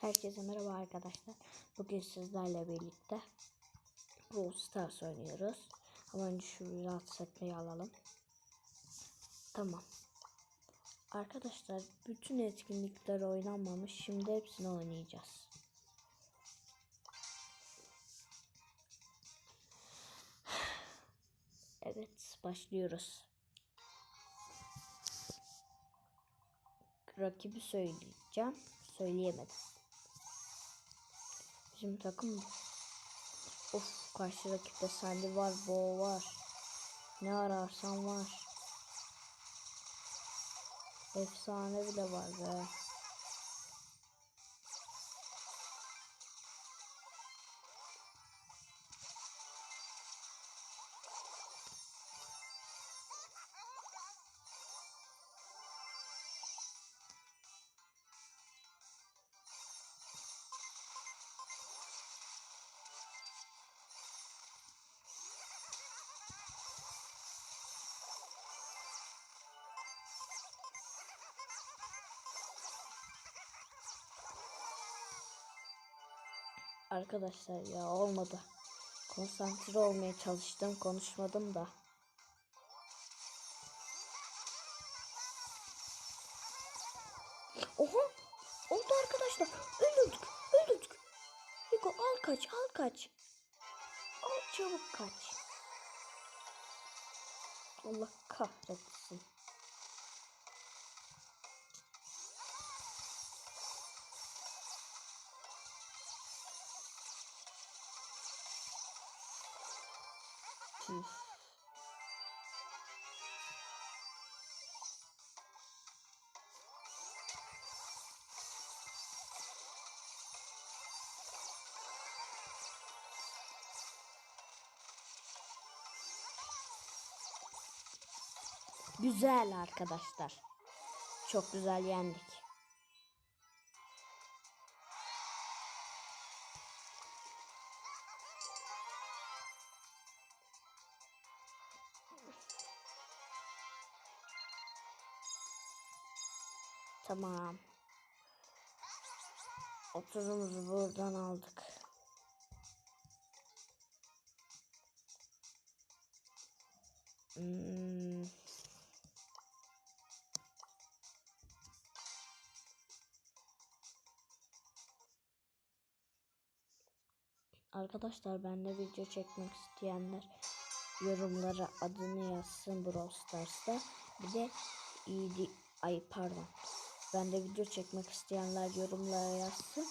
Herkese merhaba arkadaşlar. Bugün sizlerle birlikte Brawl Stars oynuyoruz. Ama önce şu rahatsız etmeyi alalım. Tamam. Arkadaşlar bütün etkinlikler oynanmamış. Şimdi hepsini oynayacağız. Evet başlıyoruz. Rakibi söyleyeceğim. Söyleyemedim. Bizim takım Of karşı rakipte Sandy var, Bo var. Ne ararsan var. Efsane bile var be. Arkadaşlar ya olmadı. Konsantre olmaya çalıştım, konuşmadım da. Oha! Oldu arkadaşlar. Öldürdük. Öldürdük. Rico al kaç, al kaç. Al çabuk kaç. Allah kahretsin. Tüh. Güzel arkadaşlar. Çok güzel yendik. Tamam. Oturumuzu buradan aldık. Hmm. Arkadaşlar ben de video çekmek isteyenler yorumlara adını yazsın Brawl Stars'ta. Bir de iyi ay pardon. Ben de video çekmek isteyenler yorumlara yazsın.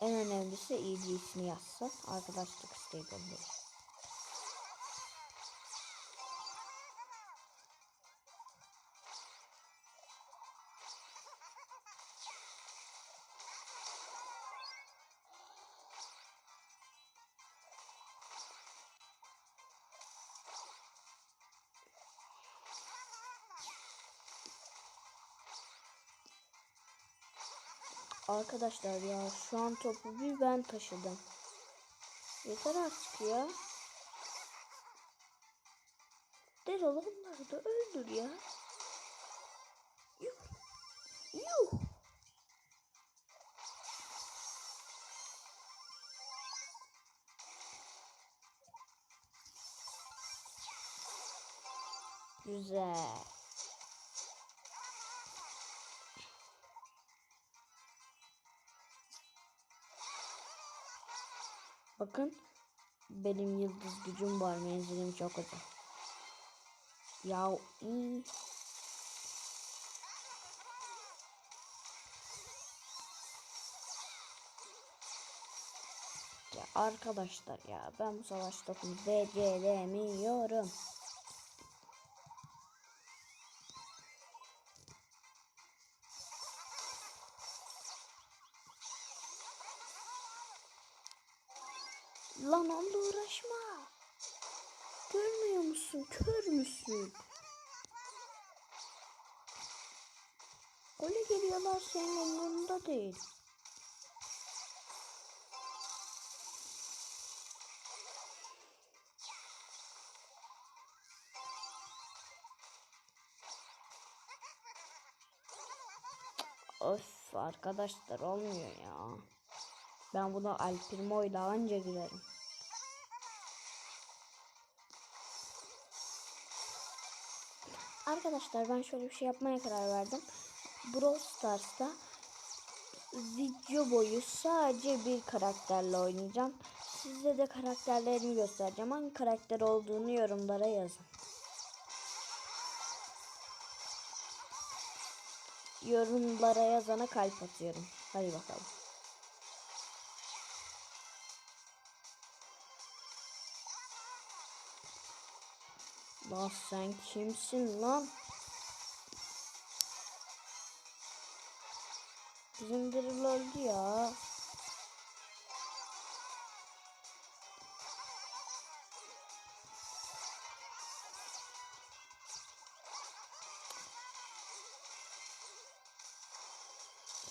En önemlisi ED'sini yazsın. Arkadaşlık isteği gönderin. Arkadaşlar ya şu an topu bir ben taşıdım. Yeter artık ya. Derol onları da öldür ya. Yuh. Yuh. Güzel. Bakın benim yıldız gücüm var. Menzilim çok uzun. Ya iyi. Ya arkadaşlar ya ben bu savaş topunu. Musun? Kör müsün? Öyle geliyorlar senin umurunda değil. Of arkadaşlar olmuyor ya. Ben buna El Primo ile anca girerim. Arkadaşlar ben şöyle bir şey yapmaya karar verdim. Brawl Stars'ta video boyu sadece bir karakterle oynayacağım. Size de karakterlerimi göstereceğim. Hangi karakter olduğunu yorumlara yazın. Yorumlara yazana kalp atıyorum. Hadi bakalım. Lan sen kimsin lan? Bizim öldü ya.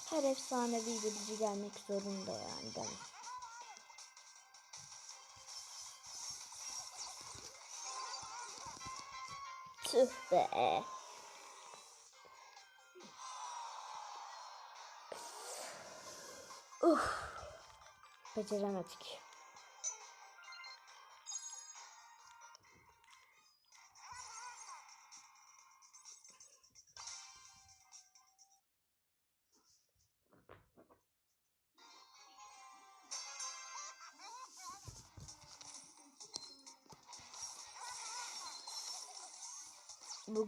Her efsanevi birici gelmek zorunda yani değil Tüh be. Uf. Beceremedik.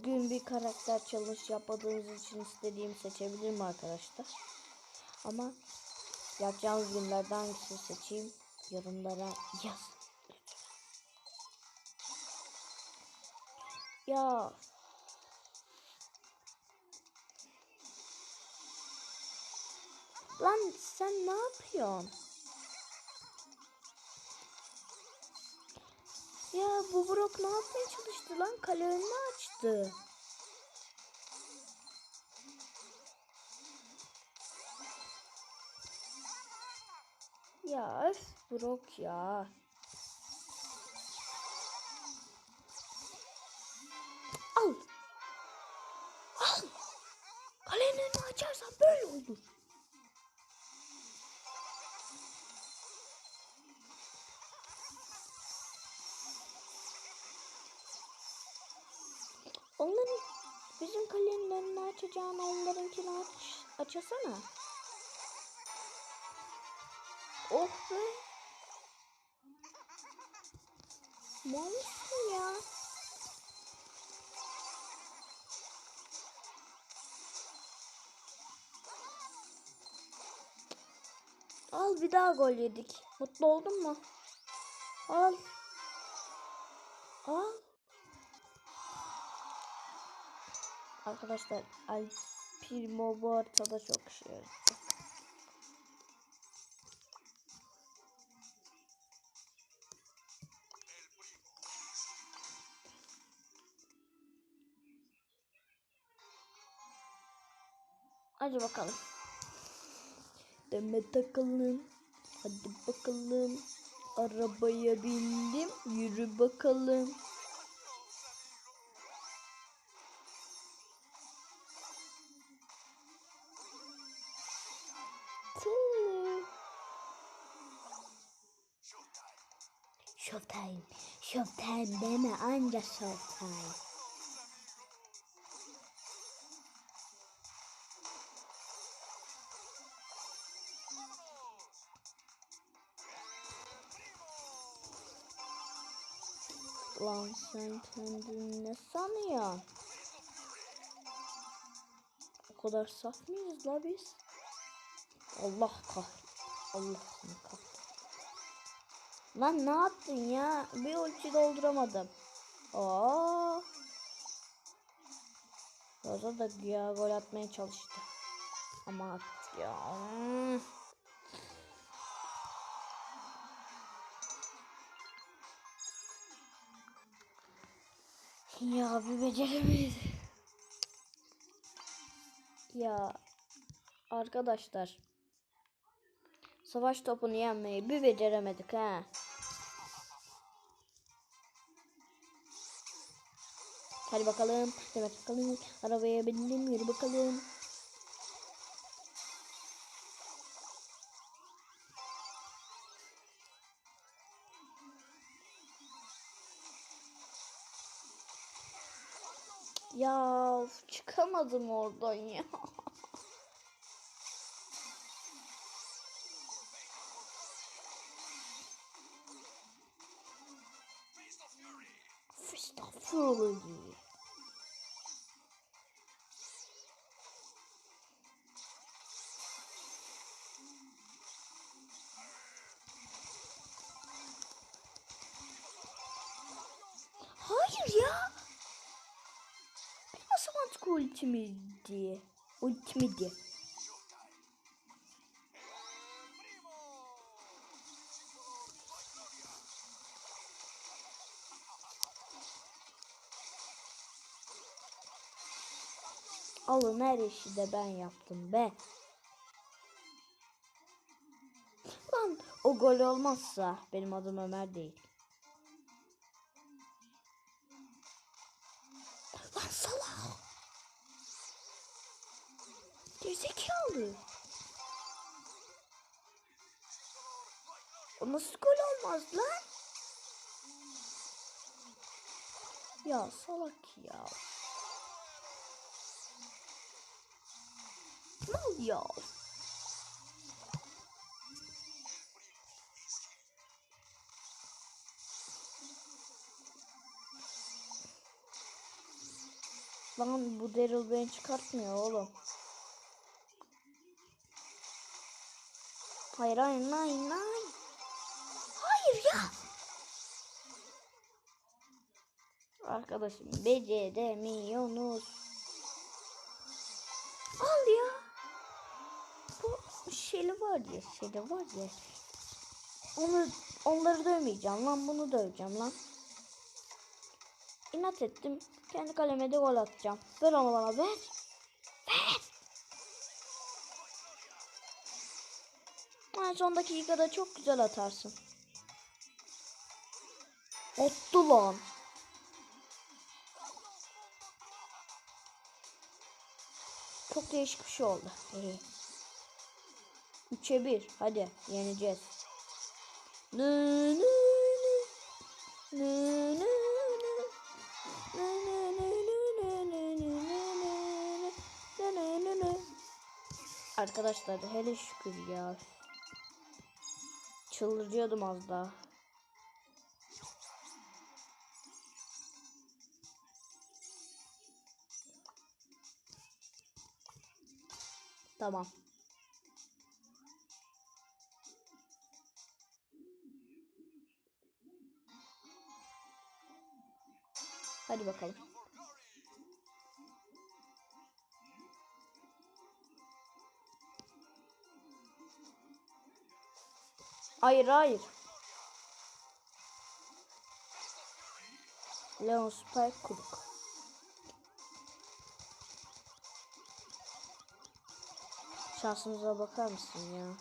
Bugün bir karakter challenge yapmadığınız için istediğimi seçebilirim arkadaşlar. Ama yapacağımız günlerden hangisini seçeyim yorumlara yaz. Ya Lan sen ne yapıyorsun? Ya bu Brock ne yapmaya çalıştı lan? Kale önünü açtı. Ya öf Brock ya. Al. Al. Kalenin önünü açarsan böyle olur. Kalenin önünü açacağını onlarınkini aç, açasana. Oh be. Malısın ya. Al bir daha gol yedik. Mutlu oldun mu? Al. Al. Arkadaşlar Al Primo bu haritada çok işe yarıyor. Hadi bakalım. Deme takalım. Hadi bakalım. Arabaya bindim. Yürü bakalım. Showtime. Showtime deme anca showtime. Lan sen kendini ne sanıyorsun? O kadar saf mıyız la biz? Allah kahretsin. Allah seni kahretsin. Lan ne yaptın ya? Bir ulti dolduramadım. Aa. Roza da güya gol atmaya çalıştı. Ama attı ya. Ya bir beceremeyiz. Ya arkadaşlar. Savaş topunu yenmeyi bir beceremedik ha. Hadi bakalım. Demek bakalım. Arabaya bindim. Yürü bakalım. Ya çıkamadım oradan ya. sonuncu. Hayır ya. Benim o zaman ultimi diye. Ultimi. Alın her işi de ben yaptım be. Lan o gol olmazsa benim adım Ömer değil. Lan salak. Gerizekalı. O nasıl gol olmaz lan? Ya salak ya. Mal ya. Bu Daryl beni çıkartmıyor oğlum. Hayır hayır hayır hayır. Hayır ya. Arkadaşım beceremiyorsunuz. Şeyli var ya şeyli var ya. Onu onları dövmeyeceğim lan bunu döveceğim lan. İnat ettim. Kendi kaleme de gol atacağım. Ver onu bana ver. Ver. Ha, son dakikada çok güzel atarsın. Attı lan. Çok değişik bir şey oldu. 3'e 1. Hadi yeneceğiz. Nı nı nı. Nı nı. Arkadaşlar hele şükür ya. Çıldırıyordum az daha. Tamam. Hadi bakalım. Hayır hayır. Leon Spike Kuruk. Şansımıza bakar mısın ya?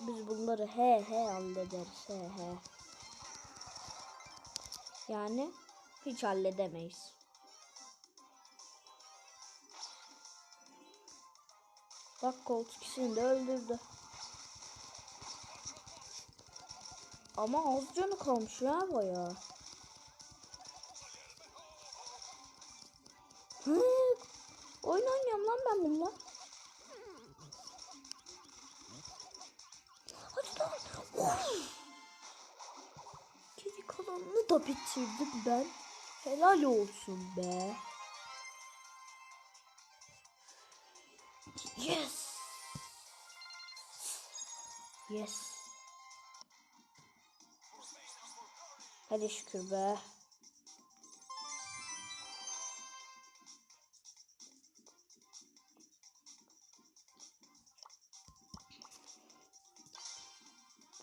Biz bunları he he hallederiz he he. Yani hiç halledemeyiz. Bak Colt ikisini de öldürdü. Ama az canı kalmış ya bayağı. Hı, oyun oynuyorum lan ben bununla. Hadi lan. Kalanını da bitirdim ben. Helal olsun be. Yes. Yes. Hadi şükür be.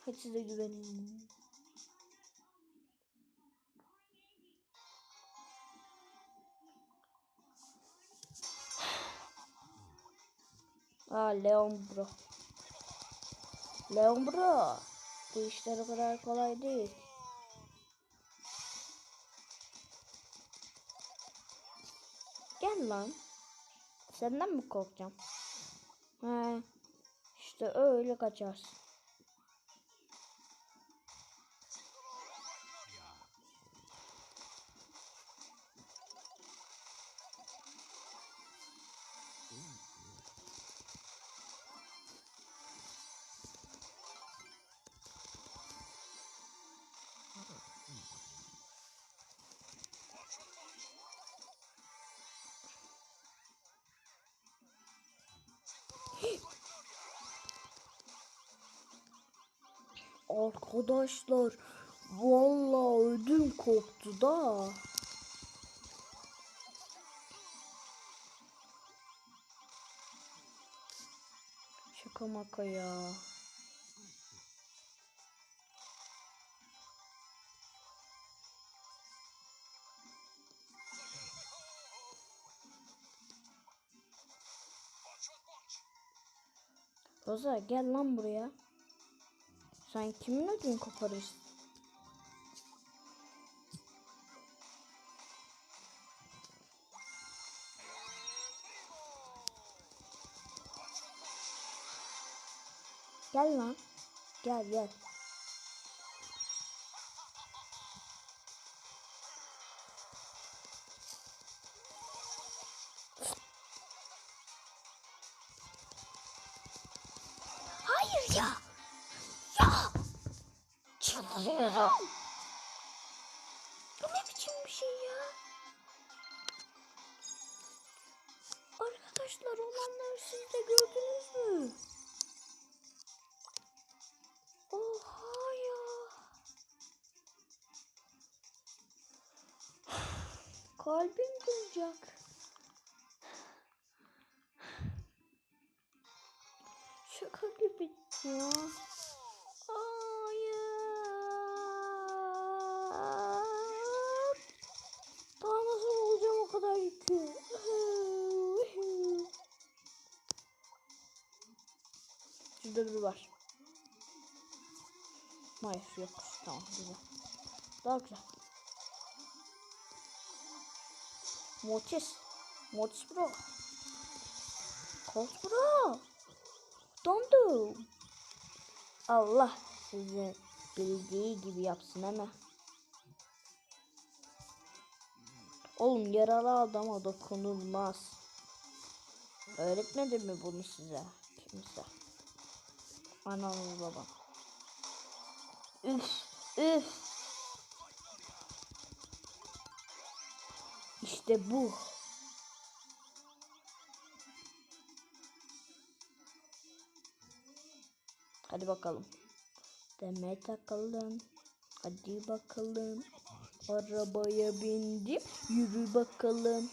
Hadi size güvenin. Aa Leon bro. Leon bro. Bu işler o kadar kolay değil. Gel lan. Senden mi korkacağım? He. İşte öyle kaçarsın. Arkadaşlar vallahi ödüm koptu da. Şaka maka ya. Roza gel lan buraya. Sen kimin ödünü koparırsın? Gel lan. Gel gel. Kalbim duracak. Şaka gibi ya. Hayır. Daha nasıl olacağım o kadar yükü? Şurada biri var. Hayır yok. Tamam güzel. Daha güzel. Mortis. Mortis bro. Colt bro. Dondu. Allah sizi bildiği gibi yapsın ama. Oğlum yaralı adama dokunulmaz. Öğretmedi mi bunu size? Kimse. Ananız baba. Üf, üf. İşte bu. Hadi bakalım. Deme takalım. Hadi bakalım. Arabaya bindim. Yürü bakalım.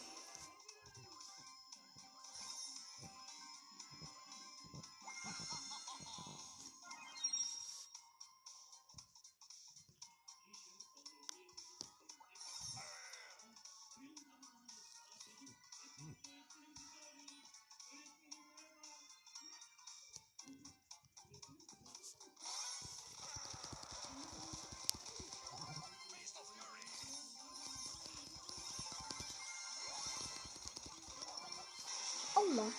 Allah.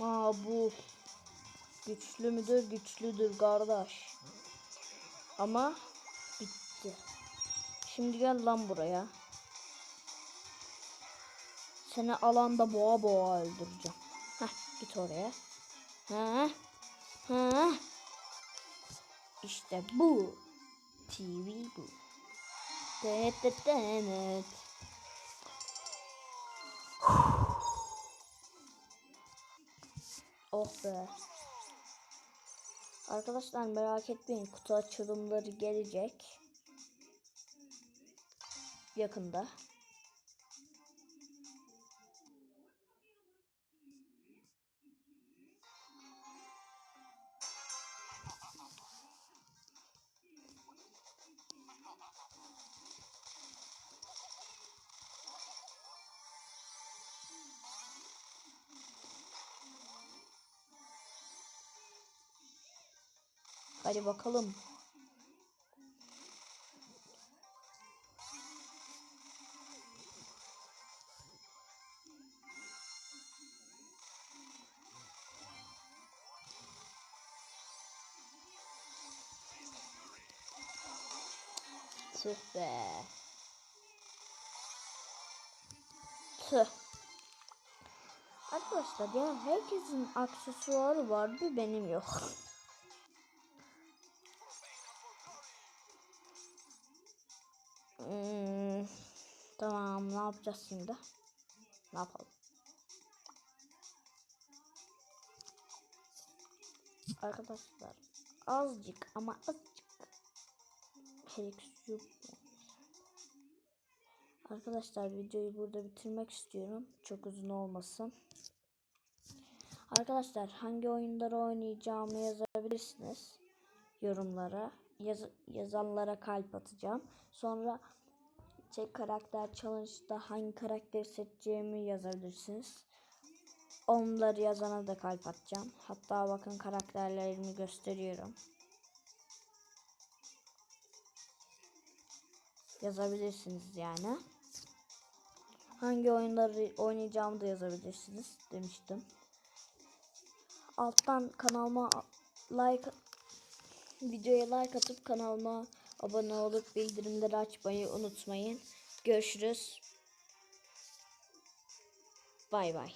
Aa bu güçlü müdür? Güçlüdür kardeş. Ama bitti. Şimdi gel lan buraya. Seni alanda boğa boğa öldüreceğim. Heh git oraya. Heh. Heh. İşte bu. TV bu. Evet. Oh be. Arkadaşlar merak etmeyin kutu açılımları gelecek. Yakında. Hadi bakalım. Tüh be. Tüh. Arkadaşlar ya herkesin aksesuarı var bir benim yok. yapacağız şimdi? Ne yapalım? Arkadaşlar azıcık ama azıcık çelik suyu Arkadaşlar videoyu burada bitirmek istiyorum. Çok uzun olmasın. Arkadaşlar hangi oyunları oynayacağımı yazabilirsiniz yorumlara. Yaz yazanlara kalp atacağım. Sonra tek karakter challenge'da hangi karakteri seçeceğimi yazabilirsiniz. Onları yazana da kalp atacağım. Hatta bakın karakterlerimi gösteriyorum. Yazabilirsiniz yani. Hangi oyunları oynayacağımı da yazabilirsiniz demiştim. Alttan kanalıma like videoya like atıp kanalıma abone olup bildirimleri açmayı unutmayın. Görüşürüz. Bay bay.